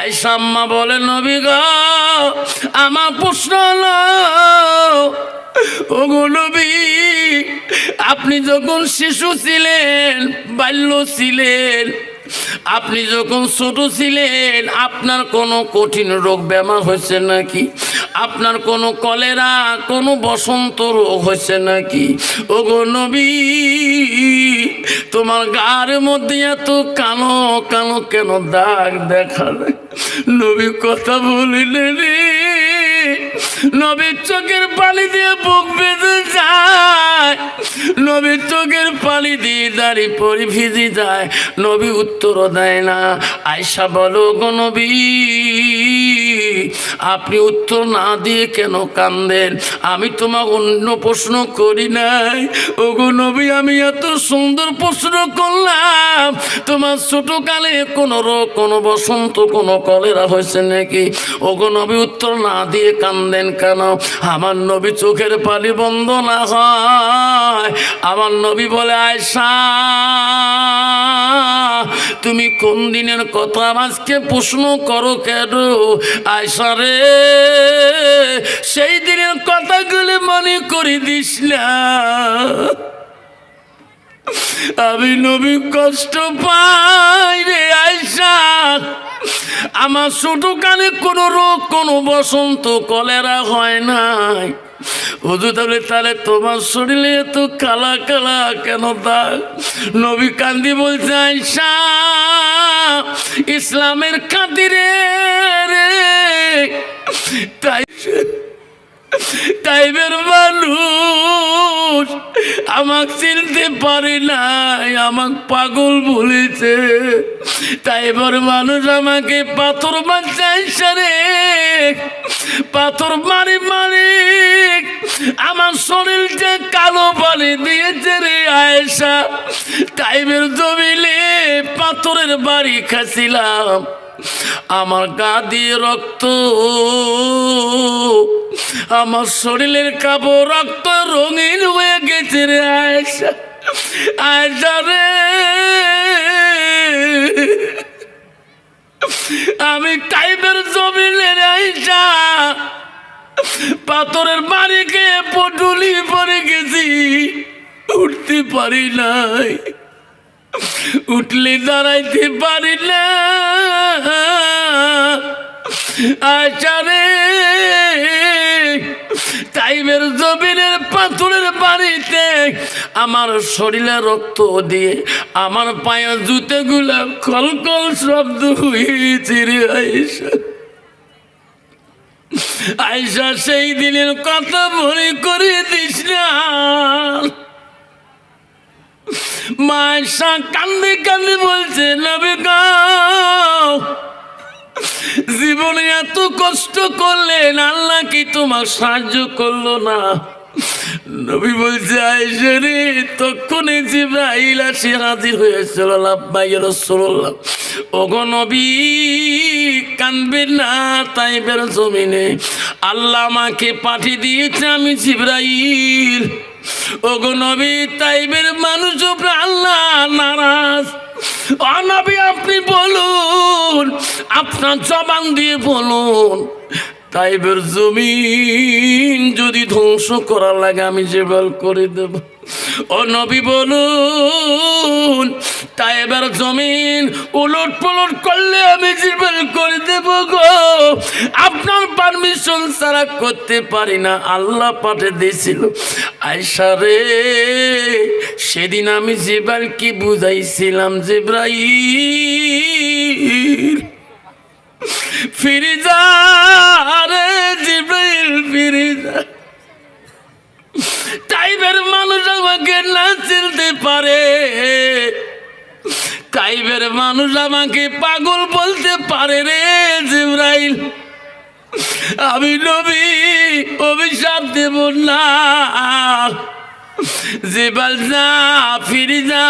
আয়সা আম্মা বলে, নবী গ, আমার প্রশ্ন হলো, ওগো নবী, আপনি যখন শিশু ছিলেন, বাল্য ছিলেন আপনি যখন ছোট ছিলেন, আপনার কোনো কঠিন রোগ বেমার হয়েছে নাকি? আপনার কোনো কলেরা, কোনো বসন্ত রোগ হয়েছে নাকি? ওগো নবী, তোমার গার মধ্যে এত কালো কালো কেন দাগ দেখা নবী কথা বলিলেন নবীর চোখের পানি দিয়ে বুক বেঁধে নবীর চোখের পানি দিয়ে দাড়ি পরি ভিজি যায়। নবী উত্তর দেয় না। আয়সা বলো গো নবী। আপনি উত্তর না দিয়ে কেন কান্দেন? আমি তোমার অন্য প্রশ্ন করি নাই। ওগো নবী, আমি এত সুন্দর প্রশ্ন করলাম। তোমার ছোটকালে কোনো রোগ, কোনো বসন্ত, কোনো কলেরা হয়েছে নাকি? ওগো নবী, উত্তর না দিয়ে কান্দেন কেন? আমার নবী চোখের পানি বন্ধ না হয়। আমার নবী বলে আয়সা তুমি কোন দিনের কথা আজকে প্রশ্ন করো কেন? আয়সা রে সেই দিনের কথাগুলি মনে করে দিস না। আমি নবী কষ্ট পাই রে আয়সা। আমার ছোট কানে কোনো রোগ, কোনো বসন্ত, কলেরা হয় নাই। তাহলে তাহলে তোমার শরীরে এত কালা কালা কেন দাগ নবী কান্দি বলছে, আয়সা, ইসলামের খাতিরে রে। তাই টাইপের মানুষ আমাক চিনতে পারে নাই, আমাক পাগল বলেছে। টাইপের মানুষ আমাকে পাথর মারছে রে, পাথর মারি মারি। আমার শরীরটা কালো পানি দিয়েছে রে আয়েশা টাইপের জমিলে পাথরের বাড়ি খাচ্ছিলাম আমার গা দিয়ে রক্ত আমার শরীরের কাপড় রক্ত রঙিন হয়ে গেছে রে আয়সা আয়সা রে। আমি টাইপের জমিনের আয়সা পাথরের বাড়িকে পটুলি পরে গেছি, উঠতে পারি নাই। উঠলে দাঁড়াইতে পারি না। আচারে, টাইমের জমিনের পাথরের বাড়িতে আমার শরীরে রক্ত দিয়ে আমার পায়ের জুতেগুলা কলকল শব্দ হয়েছে রে আয়েশা। আয়সা সেই দিনের কথা মনে করে দিস না। মায়েশা কান্দে কান্দে বলছে, নবে জীবনে এত কষ্ট করলেন, আল্লাহ কি তোমার সাহায্য করল না? নবী বলছে আয়সা রে তখনই জিব্রাইল আসি হাজির হয়েছিল লাভবাই ওগো নবী কানবে না তাই বের জমিনে। আল্লাহ আমাকে পাঠিয়ে দিয়েছে, আমি জিব্রাইল। ওগো নবী, তাইবের মানুষ আল্লাহ নারাজ। অনবী আপনি বলুন, আপনার জবান দিয়ে বলুন, তাইবের জমিন যদি ধ্বংস করার লাগে আমি জেবাল করে দেব। ও নবী বলুন তাইবের জমিন উলট পলট করলে আমি জীবন করে দেব গো। আপনার পারমিশন ছাড়া করতে পারি না, আল্লাহ পাঠে দিয়েছিল। আয়সা রে, সেদিন আমি যেবার কি বুঝাইছিলাম জেব্রাইল? ফিরে যা রে, জিব্রাইল ফিরে যা টাইপের মানুষ আমাকে না চিনতে পারে। টাইপের মানুষ আমাকে পাগল বলতে পারে রে জিব্রাইল। আমি নবী, অভিশাপ দেব না। যেবার যা, ফিরে যা।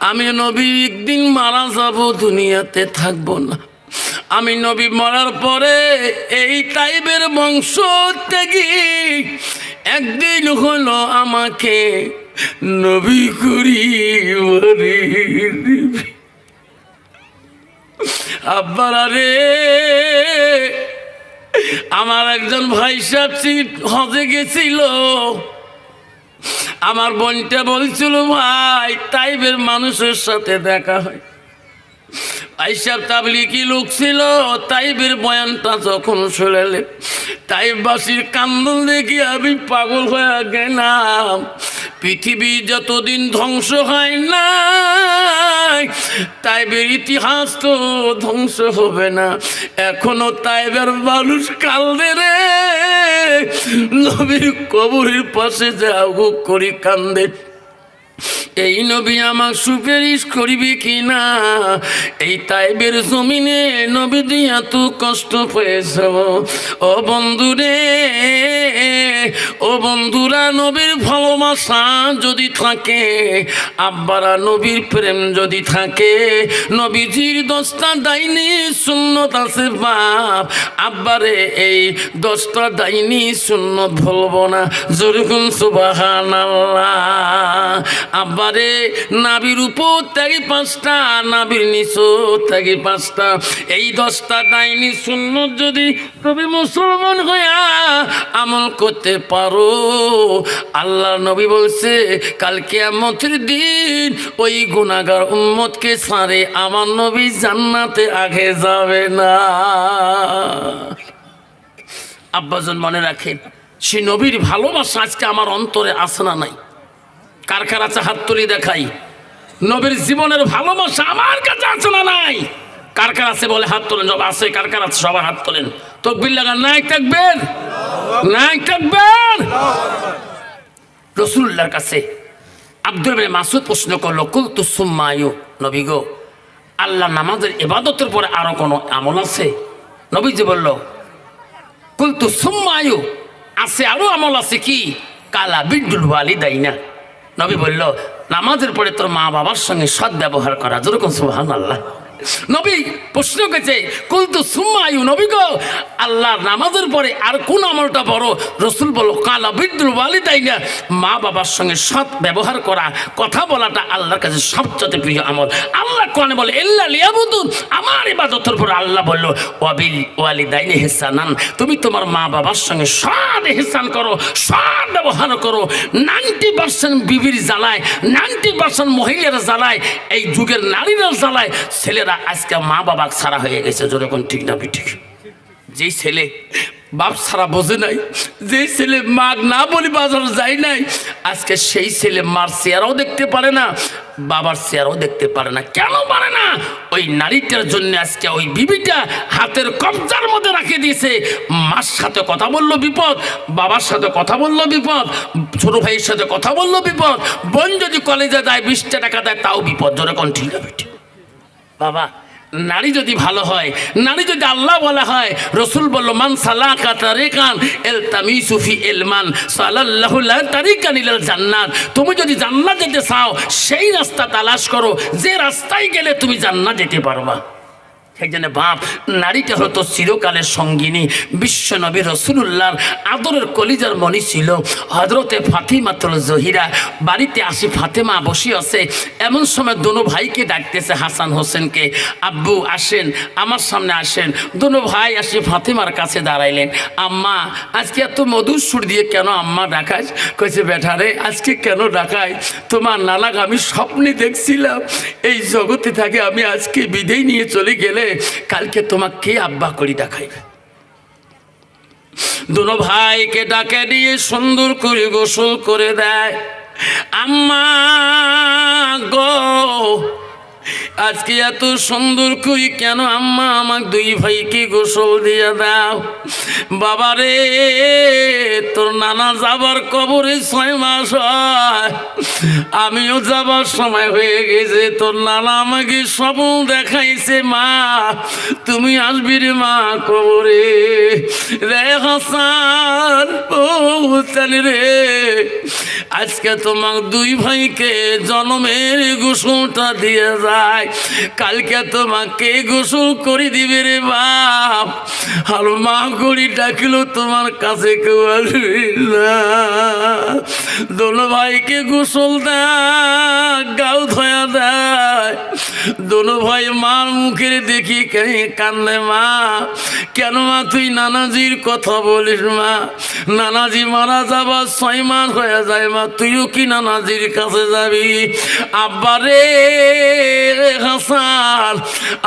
আমি নবী, একদিন মারা যাব, দুনিয়াতে থাকব না। আমি নবী মরার পরে এই টাইপের বংশ থেকে একদিন হলো আমাকে নবী করি মরে আমার একজন ভাই সাহেব হজে গেছিল। আমার বোনটা বলছিল, ভাই, তাইবের মানুষের সাথে দেখা হয়। আইসাব তাবলিকি লোক ছিল? তাইবের বয়ানটা যখন শুনলেন, তাইবাসীর কান্দন দেখি আমি পাগল হয়ে গেলাম। পৃথিবী যতদিন ধ্বংস হয় না তাইবের ইতিহাস তো ধ্বংস হবে না। এখনও তাইবের মানুষ কালদে রে। নবীর কবরের পাশে যাও করি কান্দে। এই নবী আমার সুপারিশ করিবে কি না এই তাইবের জমিনে নবী দিয়া তো কষ্ট পেয়েছ। ও বন্ধুরে, ও বন্ধুরা, নবীর ভালোবাসা যদি থাকে, আব্বারা নবীর প্রেম যদি থাকে, নবীজির দশটা দাইনি সুন্নত আছে বাপ। আব্বারে, এই দশটা দাইনি সুন্নত ভুলবো না। যেরকম সুবাহান আব্বারে নাবির উপর ত্যাগি পাঁচটা নাবির নিচু ত্যাগি পাঁচটা। এই দশটা ডাইনি শূন্য যদি তুমি মুসলমান হইয়া আমল করতে পারো আল্লাহ নবী বলছে কালকে আমতের দিন ওই গুণাগার উম্মতকে সারে আমার নবী জান্নাতে আগে যাবে না। আব্বাজন মনে রাখেন, সে নবীর ভালোবাসা আজকে আমার অন্তরে আসে না নাই। কার আছে হাত তুলি দেখাই। নবীর জীবনের ভালোবাসা আমার কাছে আছে না নাই? কার কার আছে বলে হাত তোলেন, সব আছে কার কার আছে সবার হাত তোলেন। তকবির লাগান নাই থাকবেন? নাই থাকবেন? রসুল্লাহর কাছে আব্দুল মাসুদ প্রশ্ন করল কুল তু সুম্মায়ু নবী গো, আল্লাহ নামাজের ইবাদতের পরে আরও কোনো আমল আছে? নবীজি বলল, কুলতু সুম্মায়ু আছে আরও আমল আছে কি? কালা বিদ্যুল ওয়ালি দেয় না নবী বলল নামাজের পরে তোর মা বাবার সঙ্গে সৎ ব্যবহার করা যেরকম সুহান আল্লাহ নবী প্রশ্ন করেছে, কুলতু সুম্মায়ু নবী গো আল্লাহ নামাজের পরে আর কোন আমলটা বড়? রসুল বলো কালা বিদ্যুল ওয়ালি দেয় না মা বাবার সঙ্গে সৎ ব্যবহার করা, কথা বলাটা আল্লাহর কাছে সবচেয়ে প্রিয় আমল। আল্লাহ কোনে বলে এল্লা লিয়াবুদুন। আমার ইবাদতের পর আল্লাহ বলল, ওয়াবিল ওয়ালি দাইনি হেসানান। তুমি তোমার মা বাবার সঙ্গে সৎ হেসান করো, সৎ ব্যবহার করো। নাইনটি পার্সেন্ট বিবির জ্বালায়, নাইনটি পার্সেন্ট মহিলারা জ্বালায়, এই যুগের নারীরা জ্বালায়, ছেলেরা আজকে মা বাবা ছাড়া হয়ে গেছে যেরকম ঠিক না ঠিক যেই ছেলে বাপ ছাড়া বোঝে নাই যে ছেলে মাগ না বলি বাজার যায় নাই, আজকে সেই ছেলে মার চেয়ারও দেখতে পারে না, বাবার চেয়ারও দেখতে পারে না। কেন পারে না? ওই নারীটার জন্য আজকে ওই বিবিটা হাতের কবজার মধ্যে রাখে দিয়েছে। মার সাথে কথা বলল বিপদ, বাবার সাথে কথা বলল বিপদ, ছোট ভাইয়ের সাথে কথা বলল বিপদ, বোন যদি কলেজে দেয় বিশটা টাকা দেয়, তাও বিপদ যেরকম ঠিক বেটি বাবা, নারী যদি ভালো হয়, নারী যদি আল্লাহ বলা হয়, রসুল বলল সালা কাতারেকান এল তামি সুফি এলমান সাল্লাহ তারিকান ইলাল জান্নাত। তুমি যদি জান্নাত যেতে চাও, সেই রাস্তা তালাশ করো, যে রাস্তায় গেলে তুমি জান্নাত যেতে পারবা। জন্য বাপ, নারীটা হতো চিরকালের সঙ্গিনী। বিশ্ব নবী রসুল্লাহর আদরের কলিজার মনি ছিল। হজরতে ফাতিমাতুল জহিরা, বাড়িতে আসি ফাতেমা বসে এমন সময় দোনো ভাইকে ডাকতেছে হাসান হোসেনকে। আব্বু, আসেন, আমার সামনে আসেন। দোনো ভাই আসি ফাতেমার কাছে দাঁড়াইলেন। আম্মা, আজকে এত মধুর সুর দিয়ে কেন আম্মা ডাকাস কইছে বেটারে আজকে কেন ডাকাই তোমার নানাক আমি স্বপ্নে দেখছিলাম। এই জগতে থাকে আমি আজকে বিদেয় নিয়ে চলে গেলে কালকে তোমাকে কে আব্বা করি দেখাইবে। দুনো ভাইকে ডাকে দিয়ে সুন্দর করে গোসল করে দেয়। আম্মা গো আজকে এত সুন্দর করি কেন আম্মা আমার দুই ভাইকে গোসল দিয়ে দাও? বাবা রে, তোর নানা যাবার কবরে ছয় মাস আমিও যাবার সময় হয়ে গেছে, তোর নানা আমাকে স্বপ্ন দেখাইছে, মা। তুমি আসবি রে মা কবরে। রে হাসান, ও হুসান রে। আজকে তোমার দুই ভাইকে জন্মের গোসলটা দিয়ে যায়। কালকে তোমাকে গোসল করে দিবে রে বাপ। আর মা করি ডাকিল, তোমার কাছে কেউ আসবে না। দোনো ভাইকে গোসল দেয় গাও ধয়া দেয়। দোনো ভাই মার মুখের দেখি কেন কান্দে মা। কেন মা, তুই নানাজির কথা বলিস মা। নানাজি মারা যাবার ছয় মাস হয়ে যায় মা, তুইও কি নানাজির কাছে যাবি? আব্বারে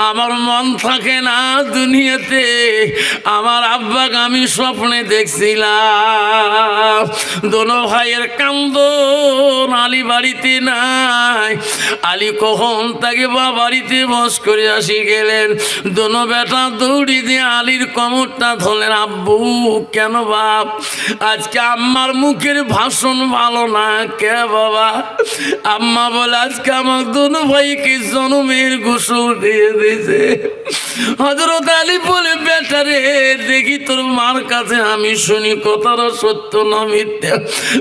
আমার মন থাকে না দুনিয়াতে, আমার আব্বাকে আমি স্বপ্নে দেখছিলাম। দোনো ভাইয়ের কান্দ আলী বাড়িতে নাই। আলী কখন তাকে বাড়িতে বস করে আসি গেলেন? দোনো বেটা দৌড়ি দিয়ে আলীর কমরটা ধরলেন, আব্বু, কেন বাপ? আজকে আম্মার মুখের ভাষণ ভালো না, কে বাবা? আম্মা বলে, আজকে আমার দোনো ভাইকে জনমের গোসল দিয়ে দিয়েছে। হজরত আলী বলে বেটারে, দেখি তোর মার কাছে আমি শুনি কথাটা সত্য না মিথ্যা।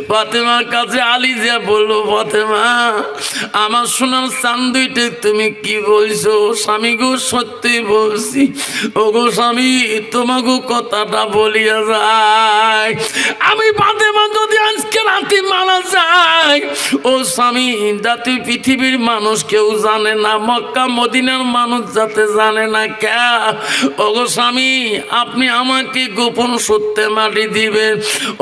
ফাতেমার কাছে আলী যে বলল, ফাতেমা, আমার শোনার চান্দুইটে তুমি কি বলছো? স্বামী গো সত্যি বলছি। ও গো স্বামী তোমাকে কথাটা বলিয়া যায়। আমি ফাতেমা যদি আজকে রাতে মারা যায়, ও স্বামী যাতে পৃথিবীর মানুষ কেউ জানে না মক্কা মদিনার মানুষ যাতে জানে না কে? ওগো স্বামী, আপনি আমাকে গোপন সত্যে মাটি দিবেন।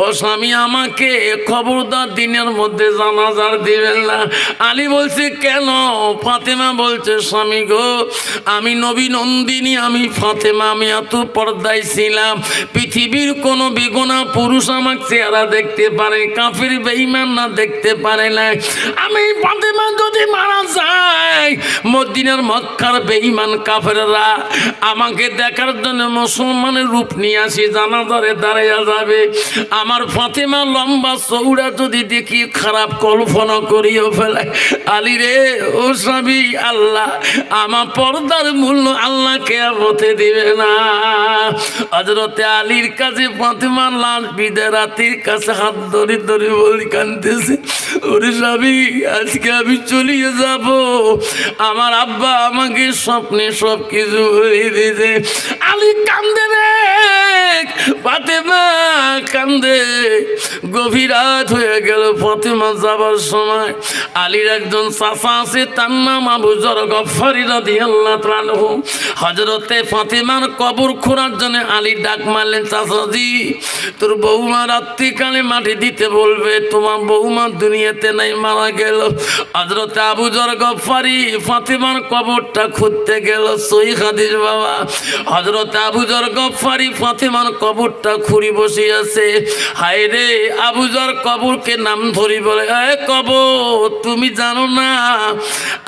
ও স্বামী, আমাকে খবরদার দিনের মধ্যে জানাজার দিবেন না। আলী বলছে, কেন? ফাতেমা বলছে, স্বামী গো, আমি নবী নন্দিনী, আমি ফাতেমা, আমি এত পর্দায় ছিলাম। পৃথিবীর কোনো বেগুনা পুরুষ আমার চেহারা দেখতে পারে, কাফির বেইমান না দেখতে পারে না আমি ফাতেমা যদি মারা যায় মদিনার মক্কার বেইমান কাফেররা আমাকে দেখার জন্য মুসলমানের রূপ নিয়ে আসি জানা জানাজারে দাঁড়াইয়া যাবে। আমার ফাতেমা লম্বা চৌড়া যদি দেখি, খারাপ কল্পনা করিও ফেলে। আলী রে, ও স্বামী, আল্লাহ, আমার পর্দার মূল্য আল্লাহ কেয়ামতে দিবে না। হজরতে আলীর কাছে ফাতেমার লাল বিদে রাতির কাছে হাত ধরে ধরে বলি কানতেছে ওরে স্বামী, আজকে আমি চলিয়ে যাব। আমার আব্বা আমাকে স্বপ্নে সব কিছু বলে দিয়েছে। আলী কান্দে রে, ফাতেমা কান্দে। গভীর রাত হয়ে গেল ফাতেমা যাবার সময়। আলীর একজন চাচা আছে, তার নাম আবু জর গফারি রাদি আল্লাহ তাআলাহু হজরতে ফাতেমার কবর খোঁড়ার জন্য আলী ডাক মারলেন চাচাজি তোর বৌমা রাত্রিকালে মাটি দিতে বলবে, তোমার বৌমা দুনিয়াতে নাই, মারা গেল। হজরতে আবু জর গফারি ফাতেমার কবরটা খুঁজতে গেল সই খাদিস বাবা। হজরতে আবু জর গফারি ফাতেমার কবরটা খুঁড়ি বসে আছে হায় রে, আবু জর কবরকে নাম ধরি বলে, এ কবর, তুমি জানো না?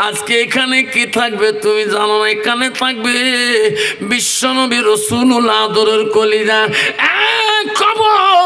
আজকে এখানে কি থাকবে তুমি জানো না? এখানে থাকবে বিশ্বনবী রসুনুল আদরের কলিজা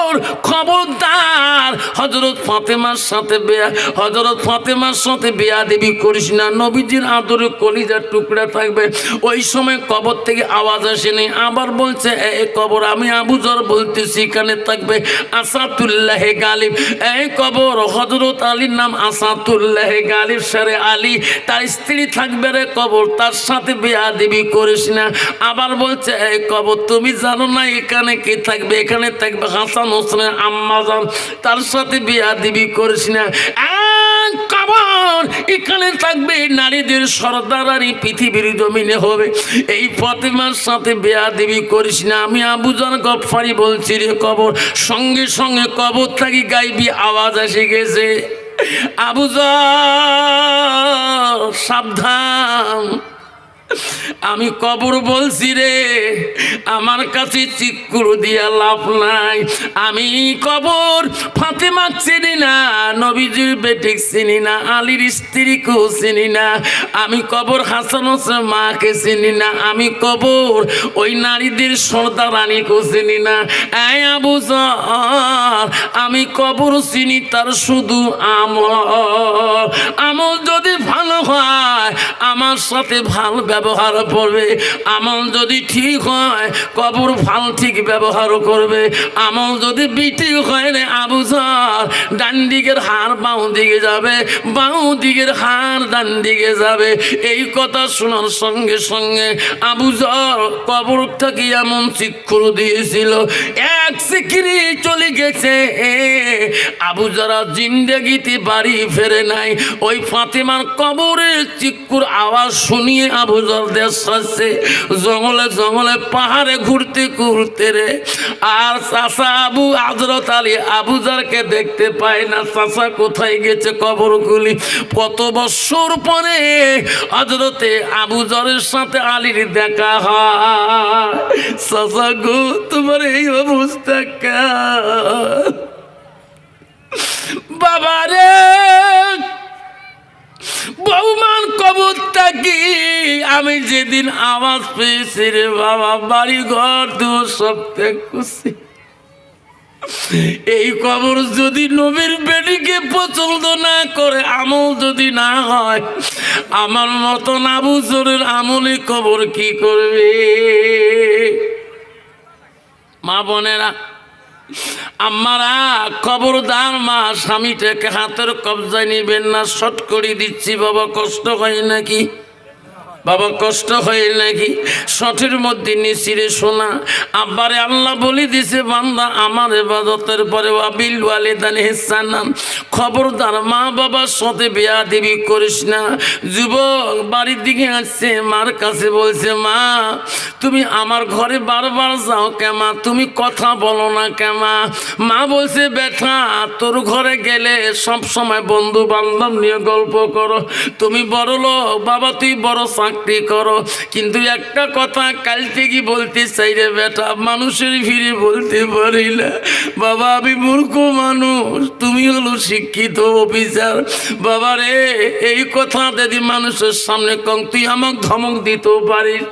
খবর, খবরদার। হজরত ফাতেমার সাথে বেয়া হজরত ফাতেমার সাথে বেয়া দেবী করিস না। নবীজির আদরে কলিজার টুকরা থাকবে। ওই সময় কবর থেকে আওয়াজ আসেনি আবার বলছে, এ কবর আমি আবুজর বলতেছি, এখানে থাকবে আসাতুল্লাহ গালিব। এই কবর হজরত আলীর নাম আসাতুল্লাহ গালিব। সারে আলী, তার স্ত্রী থাকবে রে কবর, তার সাথে বিয়া দেবী করিস না। আবার বলছে এই কবর, তুমি জানো না এখানে কে থাকবে? এখানে থাকবে হাসান হোসেনের আম্মা যান তার সাথে বিয়া দেবী করিস না। এখানে থাকবে নারীদের পৃথিবীর জমিনে হবে। এই ফতেমার সাথে বেয়া দেবী করিস না। আমি আবুজান গফারি বলছি রে কবর, সঙ্গে সঙ্গে কবর থাকি গাইবি, আওয়াজ এসে গেছে। আবুজার সাবধান। আমি কবর বলছি রে, আমার কাছে চিকুর দিয়া লাভ নাই। আমি কবর ফাতেমা চিনি না, নবীজির বেটিক চিনি না, আলীর স্ত্রীকেও চিনি না। আমি কবর হাসান মাকে চিনি না, আমি কবর ওই নারীদের সর্দার রানীকেও চিনি না। এই আবু আমি কবর চিনি তার শুধু আমল। আমল যদি ভালো হয়, আমার সাথে ভালো ব্যবহার করবে। আমল যদি ঠিক হয়, কবর ভালো ঠিক ব্যবহার করবে। আমল যদি বিটি হয় রে আবুজার ডান দিকের হার বাঁ দিকে যাবে বাঁ দিকের হার ডান দিকে যাবে। এই কথা শোনার সঙ্গে সঙ্গে আবুজার কবরটাকে এমন চিক্ষুর দিয়েছিল? এক সিকিরি চলে গেছে। আবু যারা জিন্দেগিতে বাড়ি ফেরে নাই। ওই ফাতেমার কবরের চিক্কুর আওয়াজ শুনিয়ে আবু দেশ আসছে জঙ্গলে জঙ্গলে পাহাড়ে ঘুরতে ঘুরতে রে। আর চাষা আবু আজরত আলী আবুজারকে দেখতে পায় না। চাষা কোথায় গেছে কবরগুলি কত বছর পরে হজরতে আবুজরের সাথে আলীর দেখা হয়। চাষা গো, তোমার এই অবস্থা বাবারে! বৌমান কবুরটা কি? আমি যেদিন আওয়াজ পেয়েছি রে বাবা বাড়ি ঘর দু সব ত্যাগ করছি এই কবর যদি নবীর বেডিকে পছন্দ না করে, আমল যদি না হয়, আমার মতন আবু জরের আমলে কবর কি করবে? মা বোনেরা আমারা কবরদার মা, স্বামীটাকে হাতের কবজায় নিবেন না, শট করে দিচ্ছি, বাবা, কষ্ট হয় নাকি? বাবা, কষ্ট হয় নাকি শটের মধ্যে নিচিরে শোনা আব্বারে আল্লাহ বলে দিছে, বান্দা, আমার এবাদতের পরে আবিল ওয়ালে ওয়ালিদান হেসানাম খবরদার মা বাবার সাথে বিয়া দেবী করিস না। যুবক বাড়ির দিকে আসছে, মার কাছে বলছে, মা, তুমি আমার ঘরে বারবার যাও কেমা তুমি কথা বলো না কেমা মা বলছে, বেটা, তোর ঘরে গেলে সব সময় বন্ধু বান্ধব নিয়ে গল্প করো। তুমি বড় লোক বাবা, তুই বড় চাকরি করো। কিন্তু একটা কথা কাল থেকে বলতে চাই রে বেটা, মানুষের ফিরে বলতে পারি না। বাবা, আমি মূর্খ মানুষ, তুমি হলো শিক্ষিত অফিসার। বাবা রে, এই কথা যদি মানুষের সামনে কম, তুই আমাকে ধমক দিতেও পারিস।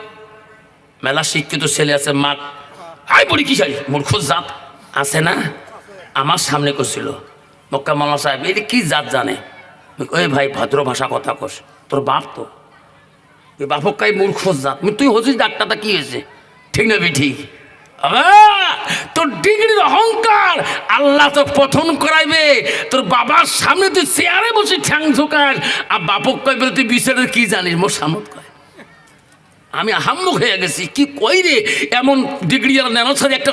মেলা শিক্ষিত ছেলে আছে মা আই পড়ি কি চাই মূর্খ জাত। আছে না? আমার সামনে করছিল। মক্কা মামা সাহেব এই কি জাত জানে? ওই ভাই, ভদ্র ভাষা কথা কস। তোর বাপ তো? ওই বাপক কাই মূর্খ জাত। তুই হচ্ছিস ডাক্তারটা কি হয়েছে? ঠিক না ঠিক তোর ডিগ্রির অহংকার আল্লাহ তো পথন করাইবে। তোর বাবার সামনে তুই চেয়ারে বসে ঠ্যাং ঝোকাস। আর বাপক কয় বলে, তুই বিচারের কি জানিস? মোর সামত কয়। আমি আহাম্মক হয়ে গেছি। কি কই রে? এমন ডিগ্রি আর ন্যানো একটা